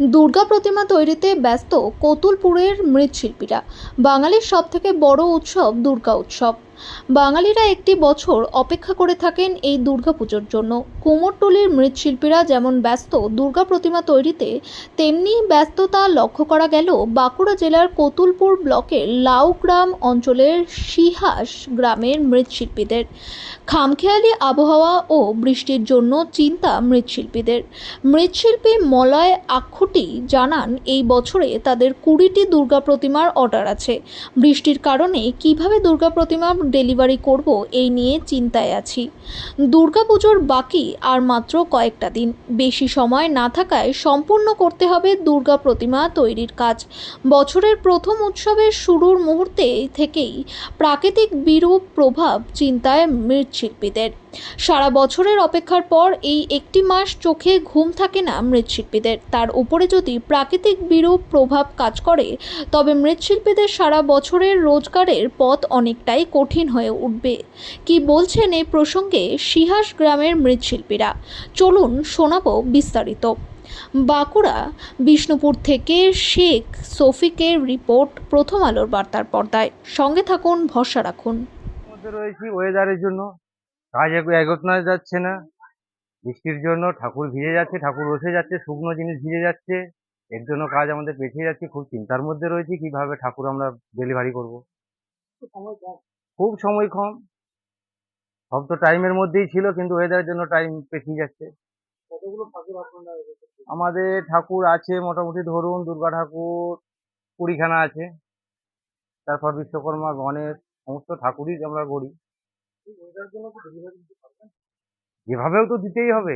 দুর্গা প্রতিমা তৈরিতে ব্যস্ত কতুলপুরের মৃৎশিল্পীরা। বাঙালির সবথেকে বড় উৎসব দুর্গা উৎসব। বাঙালিরা একটি বছর অপেক্ষা করে থাকেন এই দুর্গাপুজোর জন্য। কুমোরটুলির মৃৎশিল্পীরা যেমন ব্যস্ত দুর্গা প্রতিমা তৈরিতে, তেমনি ব্যস্ততা লক্ষ্য করা গেল বাঁকুড়া জেলার কতুলপুর ব্লকের লাউগ্রাম অঞ্চলের সিহাস গ্রামের মৃৎশিল্পীদের। খামখেয়ালি আবহাওয়া ও বৃষ্টির জন্য চিন্তা মৃৎশিল্পীদের। মৃৎশিল্পী মলয় আক্ষুটি জানান, এই বছরে তাদের কুড়িটি দুর্গা প্রতিমার অর্ডার আছে। বৃষ্টির কারণে কীভাবে দুর্গা প্রতিমা ডেলিভারি করব এই নিয়ে চিন্তায় আছি। দুর্গাপুজোর বাকি আর মাত্র কয়েকটা দিন। বেশি সময় না থাকায় সম্পূর্ণ করতে হবে দুর্গা প্রতিমা তৈরির কাজ। বছরের প্রথম উৎসবের শুরুর মুহূর্তে থেকেই প্রাকৃতিক বিরূপ প্রভাব চিন্তায় মৃৎশিল্পীদের। সারা বছরের অপেক্ষার পর এই একটি মাস চোখে ঘুম থাকে না মৃৎশিল্পীদের। তার উপরে যদি প্রাকৃতিক বিরূপ প্রভাব কাজ করে, তবে মৃৎশিল্পীদের সারা বছরের রোজগারের পথ অনেকটাই কঠিন হয়ে উঠবে। কি বলছেন এই প্রসঙ্গে সিহাস গ্রামের মৃৎশিল্পীরা। চলুন শোনাবো বিস্তারিত। বাঁকুড়া, বিষ্ণুপুর থেকে শেখ সফিকের রিপোর্ট, প্রথম আলোর বার্তার পর্দায়। সঙ্গে থাকুন, ভরসা রাখুন। রয়েছি ওয়েদারের জন্য। কাজ এগো- এগোতে যাচ্ছে না। বৃষ্টির জন্য ঠাকুর ভিজে যাচ্ছে, ঠাকুর বসে যাচ্ছে, শুকনো জিনিস ভিজে যাচ্ছে। এর জন্য কাজ আমাদের পেছিয়ে যাচ্ছে। খুব চিন্তার মধ্যে রয়েছি, কীভাবে ঠাকুর আমরা ডেলিভারি করব। খুব সময় কম। সব তো টাইমের মধ্যেই ছিল, কিন্তু ওয়েদারের জন্য টাইম পেছিয়ে যাচ্ছে? আমাদের ঠাকুর আছে মোটামুটি ধরুন দুর্গা ঠাকুর কুড়িখানা আছে। তারপর বিশ্বকর্মা, গণেশ, সমস্ত ঠাকুরই আমরা গড়ি। যেভাবেও তো দিতেই হবে।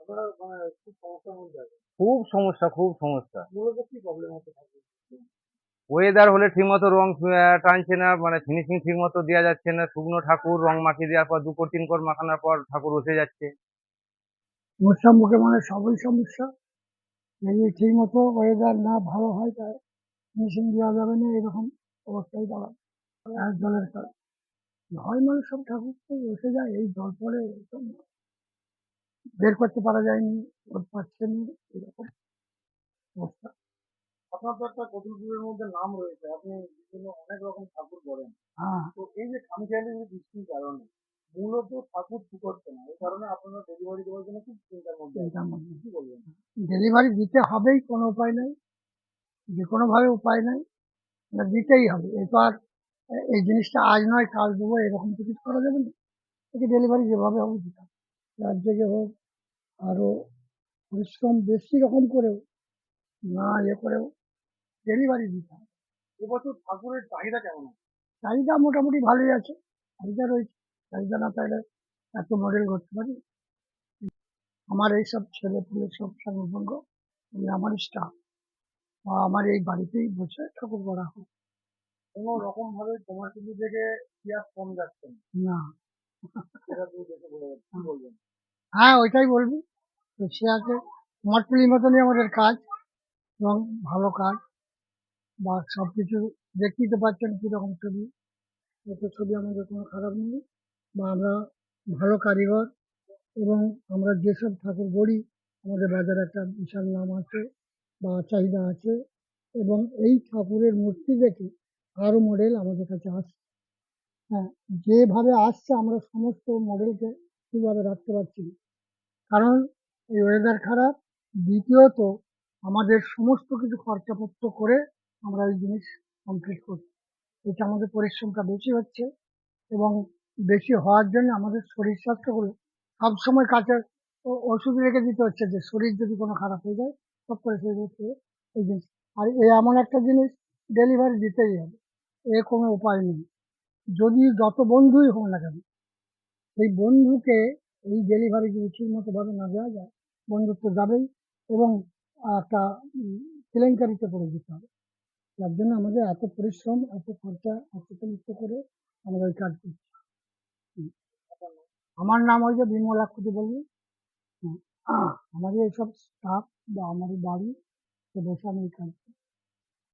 মানে খুব সমস্যা খুব সমস্যা। ওয়েদার হলে ঠিকমতো রং টানছে না মানে ফিনিশিং ঠিকমতো দেওয়া যাচ্ছে না। শুকনো ঠাকুর রং মাখিয়ে দেওয়ার পর দু কোট তিন কোট মাখানোর পর ঠাকুর বসে যাচ্ছে। সমস্যার মুখে মানে সবই সমস্যা। যদি ঠিক মতো ওয়েদার না ভালো হয় তাই মেশিন দেওয়া যাবে না এরকম অবস্থায় দাঁড়ায় আর জলের কাজ হয় মানে সব ঠাকুর তো বসে যায় এই জল একদম বের করতে পারা যায়নি রোদ পাচ্ছে না এরকম অবস্থা। আপনার তো একটা কতুলপুরের মধ্যে নাম রয়েছে আপনি বিভিন্ন অনেক রকম ঠাকুর করেন। হ্যাঁ। তো এই যে খামখেয়ালি যে বৃষ্টির কারণে মূলত ঠাকুর ফুটছে না এই কারণে আপনারা ডেলিভারি দেওয়ার জন্য খুব চিন্তার মধ্যে কি বলবেন? ডেলিভারি দিতে হবেই কোনো উপায় নেই যে কোনোভাবে উপায় নেই মানে দিতেই হবে এরপর এই জিনিসটা আজ নয় কাল দেবো এরকম কিছু করা যাবে না। একে ডেলিভারি যেভাবে হবে দিতে হবে রাত জেগে হোক আরও পরিশ্রম বেশি রকম করেও না ইয়ে করেও ডেলিভারি দিতে হবে। এবছর ঠাকুরের চাহিদা কেমন চাহিদা মোটামুটি ভালোই আছে। চাহিদা রয়েছে। চাহিদা না থাকলে এত মডেল করতে পারি? আমার এইসব ছেলে পুলে সব সর্বভঙ্গ আমি আমার স্টাফ বা আমার এই বাড়িতেই বসে ঠাকুর করা হয়। কোনো রকম ভাবে তোমার কিন্তু থেকে পেঁয়াজ কম যাচ্ছে না। হ্যাঁ ওইটাই বলবি। সে আছে। কুমারটুলির মতনই আমাদের কাজ এবং ভালো কাজ। বা সব কিছু দেখতেই তো পাচ্ছেন কীরকম ছবি। এত ছবি আমাদের কোনো খারাপ নেই। বা আমরা ভালো কারিগর এবং আমরা যেসব ঠাকুর গড়ি আমাদের বাজারে একটা বিশাল নাম আছে বা চাহিদা আছে। এবং এই ঠাকুরের মূর্তি দেখে আরও মডেল আমাদের কাছে আসছে। হ্যাঁ যেভাবে আসছে আমরা সমস্ত মডেলকে ঠিকভাবে রাখতে পারছি কারণ এই ওয়েদার খারাপ, দ্বিতীয়ত আমাদের সমস্ত কিছু খরচাপত্র করে আমরা এই জিনিস কমপ্লিট করছি। এটা আমাদের পরিশ্রমটা বেশি হচ্ছে এবং বেশি হওয়ার জন্য আমাদের শরীর স্বাস্থ্য স্বাস্থ্যগুলো সবসময় কাছে ও- ওষুধ রেখে দিতে হচ্ছে যে শরীর যদি কোনো খারাপ হয়ে যায় সব করে সেই হচ্ছে এই জিনিস। আর এ এমন একটা জিনিস ডেলিভারি দিতেই হবে। এ কোনো উপায় নেই। যদি যত বন্ধুই হোক না কেন, সেই বন্ধুকে এই ডেলিভারি যদি ঠিক মতো ভাবে না দেওয়া যায়, বন্ধুত্ব যাবেই এবং একটা কেলেঙ্কারিতে পড়ে যেতে হবে। যার জন্য আমাদের এত পরিশ্রম, এত খরচা, এত মুক্ত করে আমরা ওই কাজ করছি। আমার নাম ওই যে বিমল আকুতি বলবি আমাদের এইসব স্টাফ বা আমাদের বাড়ি বসে আমি এই কাজ।